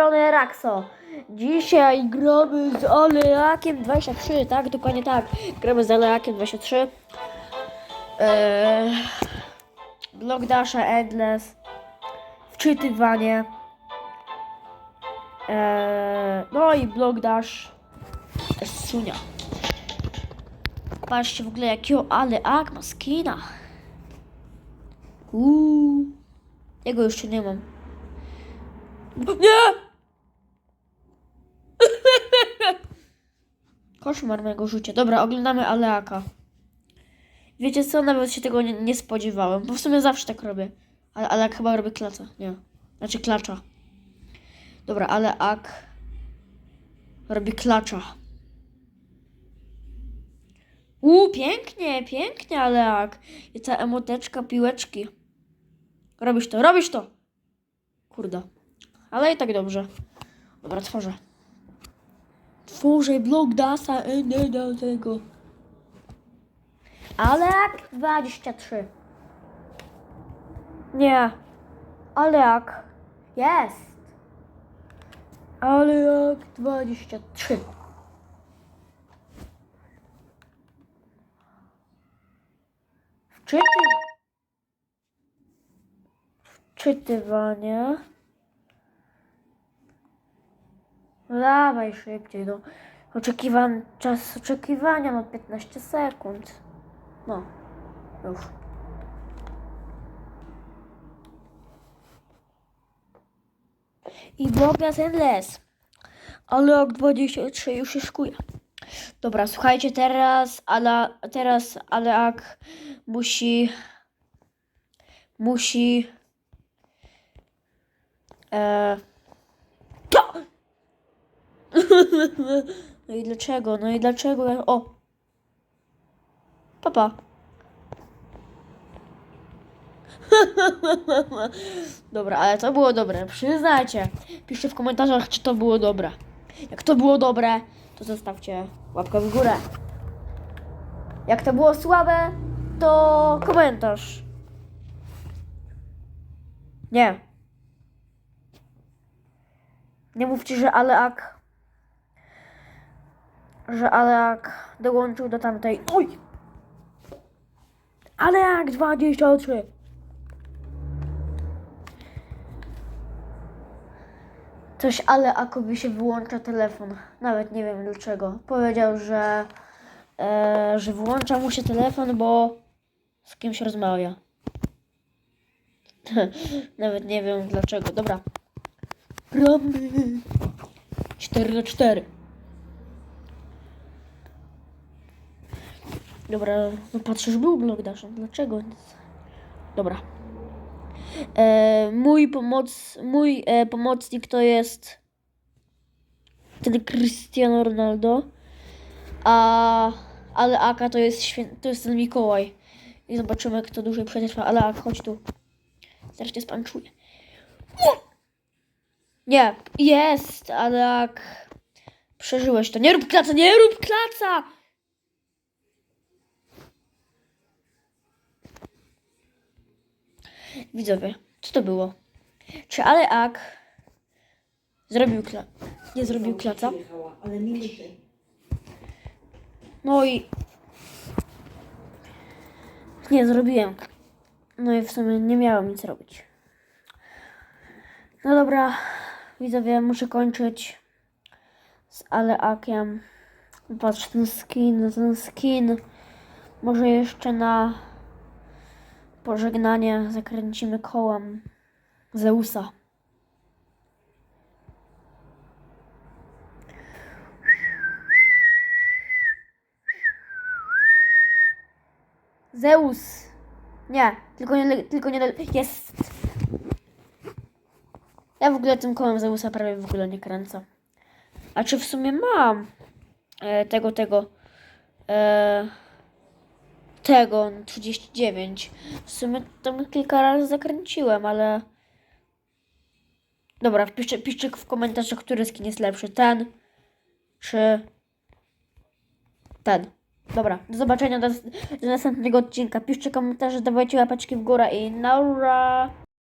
strony Raxo. Dzisiaj gramy z Aleakiem 23, tak? Dokładnie tak. Gramy z Aleakiem 23. Eee, Block Dasha Endless. Wczytywanie. Eee, no i Block Dash. Sunia. Patrzcie w ogóle jakiego Aleak ma skina. Uuu. Jego jeszcze nie mam. Nie! Koszmar mojego życia. Dobra, oglądamy Aleaka. Wiecie co? Nawet się tego nie, nie spodziewałem, bo w sumie zawsze tak robię. Ale Aleak chyba robi klaca. Nie. Znaczy klacza. Dobra, Aleak robi klacza. Uuu, pięknie, pięknie, Aleak. I ta emoteczka piłeczki. Robisz to, robisz to! Kurde. Ale i tak dobrze. Dobra, tworzę. Tworzę blok dasa nie do tego. Ale jak 23. Nie. Ale jak. Jest. Ale jak 23. Wczyty... Wczytywanie. No dawaj szybciej, no. Oczekiwan... Czas oczekiwania, no 15 sekund. No, już. I Blogas Endless. Ale ok 23 już się szkuje. Dobra, słuchajcie, teraz, ale, teraz Aleak musi, musi, e, to! No i dlaczego? No i dlaczego? O! Papa. Dobra, ale to było dobre. Przyznajcie. Piszcie w komentarzach, czy to było dobre. Jak to było dobre, to zostawcie łapkę w górę. Jak to było słabe, to komentarz. Nie. Nie mówcie, że Aleak że Aleak dołączył do tamtej. Oj! Aleak 23. Coś Aleakowi się wyłącza telefon. Nawet nie wiem dlaczego. Powiedział, że, e, że wyłącza mu się telefon, bo z kimś rozmawia. Nawet nie wiem dlaczego. Dobra. Gramy. 4 na 4. Dobra, no patrzysz, był blok Dasha. Dlaczego? Dobra. E, mój pomoc, mój e, pomocnik to jest ten Cristiano Ronaldo, a ale Aka to jest świę, to jest ten Mikołaj. I zobaczymy, kto dłużej przetrwa. Ale Ak, chodź tu. Zaraz cię spanczuję. Nie, jest, ale Ak. Przeżyłeś to. Nie rób klaca, nie rób klaca! Widzowie, co to było? Czy Aleak zrobił kla... Nie zrobił klaca? Ale. No i... Nie, zrobiłem. No i w sumie nie miałem nic robić. No dobra, widzowie, muszę kończyć z Aleakiem. Patrz, ten skin, ten skin. Może jeszcze na pożegnanie zakręcimy kołem Zeusa. Zeus! Nie, tylko nie, tylko nie, jest! Ja w ogóle tym kołem Zeusa prawie w ogóle nie kręcę. A czy w sumie mam e, tego, tego, e, tego 39. W sumie tam kilka razy zakręciłem, ale... Dobra, piszcie, piszcie w komentarzach, który skin jest lepszy. Ten, czy ten. Dobra, do zobaczenia do, do następnego odcinka. Piszcie komentarze, dawajcie łapeczki w górę i naura!